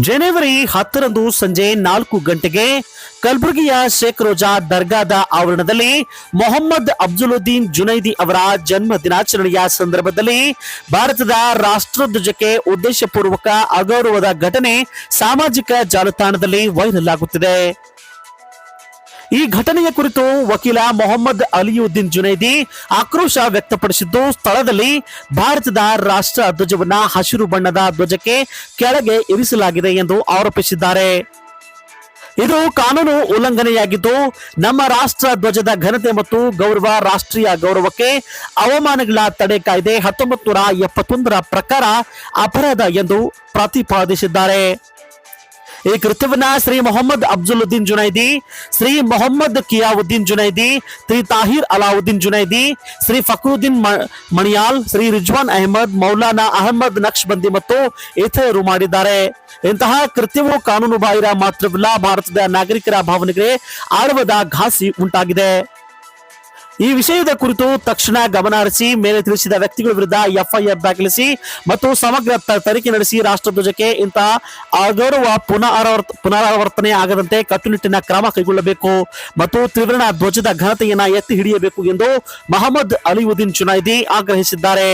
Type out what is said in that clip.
ಜನವರಿ ಹತ್ತರಂದು ಸಂಜೆ ನಾಲ್ಕು ಗಂಟೆಗೆ ಕಲಬುರಗಿಯ ಶೇಖ್ ರೋಜಾ ದರ್ಗಾದ ಆವರಣದಲ್ಲಿ ಮೊಹಮ್ಮದ್ ಅಬ್ದುಲ್ಲುದ್ದೀನ್ ಜುನೈದಿ ಅವರ ಜನ್ಮ ದಿನಾಚರಣೆಯ ಸಂದರ್ಭದಲ್ಲಿ ಭಾರತದ ರಾಷ್ಟ್ರಧ್ವಜಕ್ಕೆ ಉದ್ದೇಶಪೂರ್ವಕ ಅಗೌರವದ ಘಟನೆ ಸಾಮಾಜಿಕ ಜಾಲತಾಣದಲ್ಲಿ ವೈರಲ್ ಆಗುತ್ತಿದೆ. ಈ ಘಟನೆಯ ಕುರಿತು ವಕೀಲ ಮೊಹಮ್ಮದ್ ಅಲಿಯುದ್ದೀನ್ ಜುನೈದಿ ಆಕ್ರೋಶ ವ್ಯಕ್ತಪಡಿಸಿದ್ದು, ಸ್ಥಳದಲ್ಲಿ ಭಾರತದ ರಾಷ್ಟ್ರ ಧ್ವಜವನ್ನ ಹಸಿರು ಬಣ್ಣದ ಧ್ವಜಕ್ಕೆ ಕೆಳಗೆ ಇರಿಸಲಾಗಿದೆ ಎಂದು ಆರೋಪಿಸಿದ್ದಾರೆ. ಇದು ಕಾನೂನು ಉಲ್ಲಂಘನೆಯಾಗಿದ್ದು, ನಮ್ಮ ರಾಷ್ಟ್ರ ಧ್ವಜದ ಘನತೆ ಮತ್ತು ಗೌರವ ರಾಷ್ಟ್ರೀಯ ಗೌರವಕ್ಕೆ ಅವಮಾನಗಳ ತಡೆ ಕಾಯ್ದೆ ಹತ್ತೊಂಬತ್ತು ನೂರ ಎಪ್ಪತ್ತೊಂದರ ಪ್ರಕಾರ ಅಪರಾಧ ಎಂದು ಪ್ರತಿಪಾದಿಸಿದ್ದಾರೆ. ಈ ಕೃತ್ಯವನ್ನ ಶ್ರೀ ಮೊಹಮ್ಮದ್ ಅಬ್ದುಲ್ಲುದ್ದೀನ್ ಜುನೈದಿ, ಶ್ರೀ ಮೊಹಮ್ಮದ್ ಕಿಯಾವುದ್ದೀನ್ ಜುನೈದಿ, ಶ್ರೀ ತಾಹಿರ್ ಅಲಾವುದ್ದೀನ್ ಜುನೈದಿ, ಶ್ರೀ ಫಕ್ರುದ್ದೀನ್ ಮಣಿಯಾಲ್, ಶ್ರೀ ರಿಜ್ವಾನ್ ಅಹಮದ್, ಮೌಲಾನಾ ಅಹಮದ್ ನಕ್ಷಬಂದಿ ಮತ್ತು ಇತರರು ಮಾಡಿದ್ದಾರೆ. ಇಂತಹ ಕೃತ್ಯವು ಕಾನೂನು ಬಾಹಿರ ಮಾತ್ರವಲ್ಲ, ಭಾರತದ ನಾಗರಿಕರ ಭಾವನೆಗೆ ಆಳವಾದ ಘಾಸಿ ಉಂಟಾಗಿದೆ. ಈ ವಿಷಯದ ಕುರಿತು ತಕ್ಷಣ ಗಮನ ಹರಿಸಿ ಮೇಲೆ ತಿಳಿಸಿದ ವ್ಯಕ್ತಿಗಳ ವಿರುದ್ಧ ಎಫ್ಐಆರ್ ದಾಖಲಿಸಿ ಮತ್ತು ಸಮಗ್ರ ತನಿಖೆ ನಡೆಸಿ ರಾಷ್ಟ್ರಧ್ವಜಕ್ಕೆ ಇಂತಹ ಅಗೌರವ ಪುನರಾವರ್ತ, ಪುನರಾವರ್ತನೆ ಆಗದಂತೆ ಕಟ್ಟುನಿಟ್ಟಿನ ಕ್ರಮ ಕೈಗೊಳ್ಳಬೇಕು ಮತ್ತು ತ್ರಿವರ್ಣ ಧ್ವಜದ ಘನತೆಯನ್ನ ಎತ್ತಿ ಹಿಡಿಯಬೇಕು ಎಂದು ಮಹಮ್ಮದ್ ಅಲಿಯುದ್ದೀನ್ ಚುನಾಯ್ದಿ ಆಗ್ರಹಿಸಿದ್ದಾರೆ.